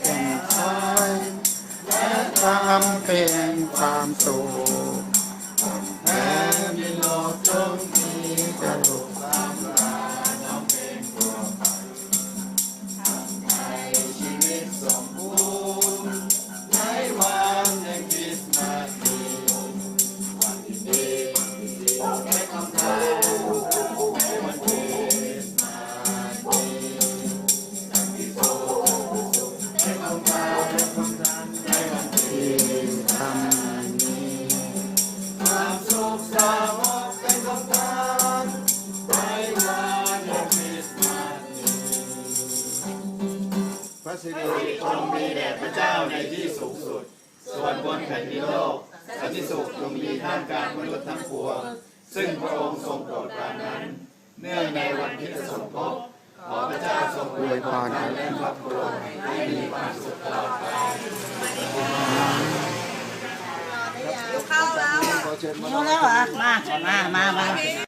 แห่งไทยและทำเป็นความสุข พระสิริจงมีแด่พระเจ้าในที่สูงสุด ส่วนบนแผ่นดินโลกสันติสุขจงมีท่ามกลางมนุษย์ทั้งปวง ซึ่งพระองค์ทรงโปรดปรานนั้น เนื่องในวันที่สมภพขอพระเจ้าทรงอวยพรท่านและครอบครัวให้มีความสุขตลอดไป เข้าแล้วอเชิญมาแล้วเหรอมา มา มา มา